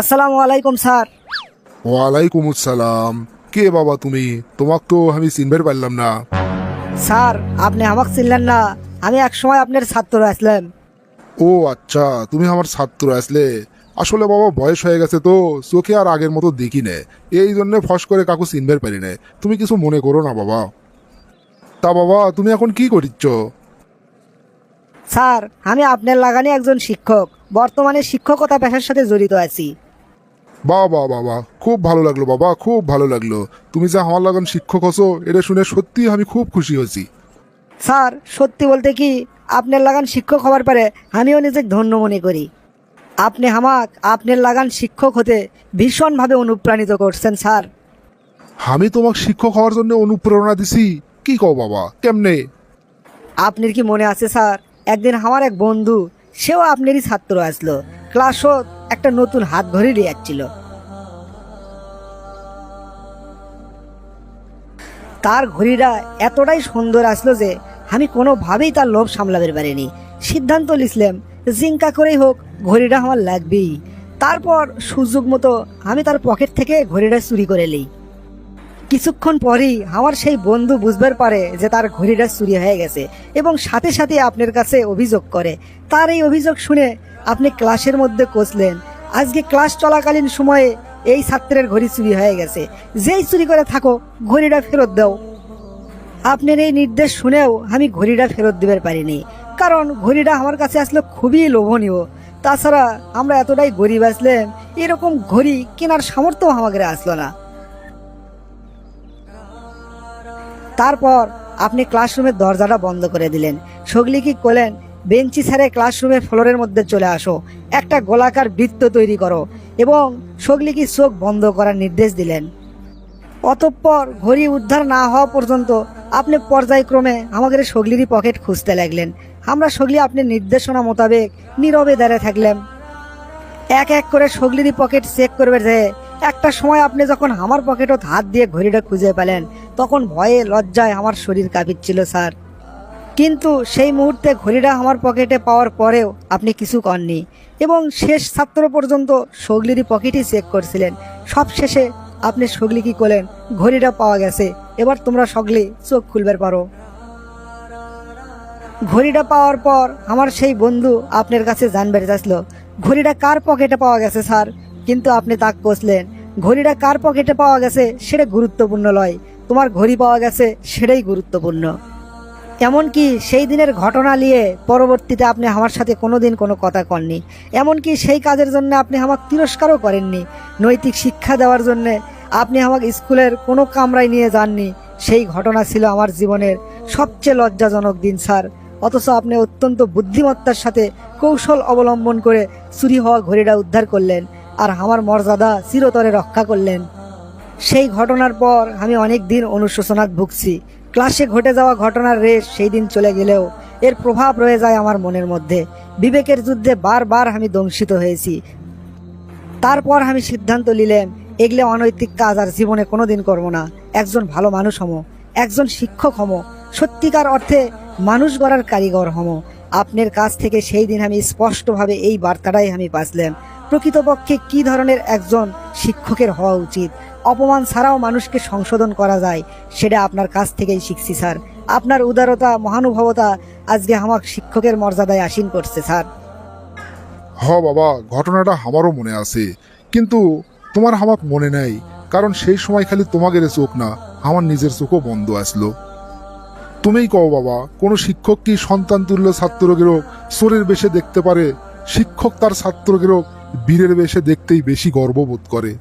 আসসালামু আলাইকুম স্যার। ওয়ালাইকুম আসসালাম। কে বাবা তুমি? তোমাক তো আমি চিনবার পারলাম না। স্যার আপনি আমাকে চিনলেন না। আমি এক সময় আপনার ছাত্র আসলাম। ও আচ্ছা তুমি আমার ছাত্র আসলে। আসলে বাবা বয়স হয়ে গেছে তো চোখে আর আগের মতো দেখি নে। এই জন্য ফস করে কাকু চিনবার পারি না। তুমি কিছু মনে করো না বাবা। তা বাবা তুমি এখন কি করিচ্ছ? স্যার আমি আপনার লাগানি একজন শিক্ষক। বর্তমানে শিক্ষকতা পেশার সাথে জড়িত আছি। বাহ বাহ বাবা খুব ভালো লাগল বাবা খুব ভালো লাগল। তুমি যে আমার লাগান শিক্ষক হছো এটা শুনে সত্যি আমি খুব খুশি হয়েছি। স্যার সত্যি বলতে কি আপনার লাগান শিক্ষক হওয়ার পরে আমিও নিজেকে ধন্য মনে করি। আপনি আমাক আপনার লাগান শিক্ষক হতে ভীষণভাবে অনুপ্রাণিত করছেন স্যার। আমি তোমাকে শিক্ষক হওয়ার জন্য অনুপ্রেরণা দিছি? কি কও বাবা কেমনে? আপনার কি মনে আছে স্যার? একদিন আমার এক বন্ধু সেও আপনারই ছাত্র আসলো। ক্লাসও একটা নতুন হাত ঘড়ি নিয়ে যাচ্ছিল তার ঘড়িটা এতটাই সুন্দর আসলো যে আমি কোনোভাবেই তার লোভ সামলাতে পারিনি। সিদ্ধান্ত লিখলাম জিঙ্কা করেই হোক, ঘড়িটা আমার লাগবেই। তারপর সুযোগ মতো আমি তার পকেট থেকে ঘড়িটা চুরি করে নিই। কিছুক্ষণ পরেই আমার সেই বন্ধু বুঝবার পারে যে তার ঘড়িটা চুরি হয়ে গেছে এবং সাথে সাথে আপনার কাছে অভিযোগ করে। তার এই অভিযোগ শুনে আপনি ক্লাসের মধ্যে কষলেন আজকে ক্লাস চলাকালীন সময়ে এই ছাত্রের ঘড়ি চুরি হয়ে গেছে। যেই চুরি করে থাকো, ঘড়িটা ফেরত দাও। আপনার এই নির্দেশ শুনেও আমি ঘড়িটা ফেরত দিবার পারিনি। কারণ ঘড়িটা আমার কাছে আসলে খুবই লোভনীয়। তাছাড়া আমরা এতটাই গরিব আসলেন, এরকম ঘড়ি কেনার সামর্থ্য আমাদের আসলো না। তারপর আপনি ক্লাসরুমের দরজাটা বন্ধ করে দিলেন। সগলি কি করলেন বেঞ্চি ছেড়ে ক্লাসরুমে ফ্লোরের মধ্যে চলে আসো। একটা গোলাকার বৃত্ত তৈরি করো। এবং সগলি কি চোখ বন্ধ করার নির্দেশ দিলেন। অতঃপর ঘড়ি উদ্ধার না হওয়া পর্যন্ত আপনি পর্যায়ক্রমে আমাদের সগলিরই পকেট খুঁজতে লাগলেন। আমরা সগলি আপনি নির্দেশনা মোতাবেক নীরবে দাঁড়িয়ে থাকলাম এক এক করে সগলিরই পকেট চেক করবে যে একটা সময় আপনি যখন আমার পকেটত হাত দিয়ে ঘড়িটা খুঁজে পেলেন, তখন ভয়ে লজ্জায় আমার শরীর কাঁপিচ্ছিল, স্যার। কিন্তু সেই মুহূর্তে ঘড়িটা আমার পকেটে পাওয়ার পরেও আপনি কিছু করেননি এবং শেষ ছাত্র পর্যন্ত সগলিরই পকেটই চেক করছিলেন। সব শেষে আপনি সগলি কি করলেন? ঘড়িটা পাওয়া গেছে। এবার তোমরা সগলি চোখ খুলবার পারো। ঘড়িটা পাওয়ার পর আমার সেই বন্ধু আপনার কাছে জানবে চাইছিল, ঘড়িটা কার পকেটে পাওয়া গেছে, স্যার? কিন্তু আপনি তাক কষলেন ঘড়িটা কার পকেটে পাওয়া গেছে সেটা গুরুত্বপূর্ণ নয় তোমার ঘড়ি পাওয়া গেছে সেটাই গুরুত্বপূর্ণ। এমনকি সেই দিনের ঘটনা নিয়ে পরবর্তীতে আপনি আমার সাথে কোনো দিন কোনো কথা কননি, এমনকি সেই কাজের জন্য আপনি আমাকে তিরস্কারও করেননি, নৈতিক শিক্ষা দেওয়ার জন্য আপনি আমাকে স্কুলের কোনো কামরায় নিয়ে যাননি, সেই ঘটনা ছিল আমার জীবনের সবচেয়ে লজ্জাজনক দিন স্যার, অথচ আপনি অত্যন্ত বুদ্ধিমত্তার সাথে কৌশল অবলম্বন করে চুরি হওয়া ঘড়িটা উদ্ধার করলেন আর আমার মর্যাদা চিরতরে রক্ষা করলেন। সেই ঘটনার পর আমি অনেক দিন অনুশোচনাত ভুগছি। ক্লাসে ঘটে যাওয়া ঘটনার রেশ সেই দিন চলে গেলেও এর প্রভাব রয়ে যায় আমার মনের মধ্যে। বিবেকের যুদ্ধে বারবার আমি দংশিত হয়েছি। তারপর আমি সিদ্ধান্ত নিলাম এগুলো অনৈতিক কাজ আর জীবনে কোনো দিন করব না। একজন ভালো মানুষ হমো, একজন শিক্ষক হমো, সত্যিকার অর্থে মানুষ গড়ার কারিগর হমো। আপনার কাছ থেকে সেই দিন আমি স্পষ্টভাবে এই বার্তাটাই আমি পাচ্লাম প্রকৃতপক্ষে কি ধরনের একজন শিক্ষকের হওয়া উচিত? অপমান ছাড়াও মানুষকে সংশোধন করা যায়, সেটা আপনার কাছ থেকেই শিখছি, স্যার। আপনার উদারতা, মহানুভবতা আজকে আমার শিক্ষকের মর্যাদায় আসীন করছে, স্যার। হ বাবা, ঘটনাটা আমারও মনে আছে। কিন্তু তোমার হামাক মনে নাই, কারণ সেই সময় খালি তোমাদের চোখ না, আমার নিজের চোখও বন্ধ আসলো। তুমিই কও বাবা, কোনো শিক্ষক কি সন্তান তুল্য ছাত্রগেরও চোরের বেশে দেখতে পারে? শিক্ষক তার ছাত্রগেরও বীরের বেশে দেখতেই বেশি গর্ববোধ করে।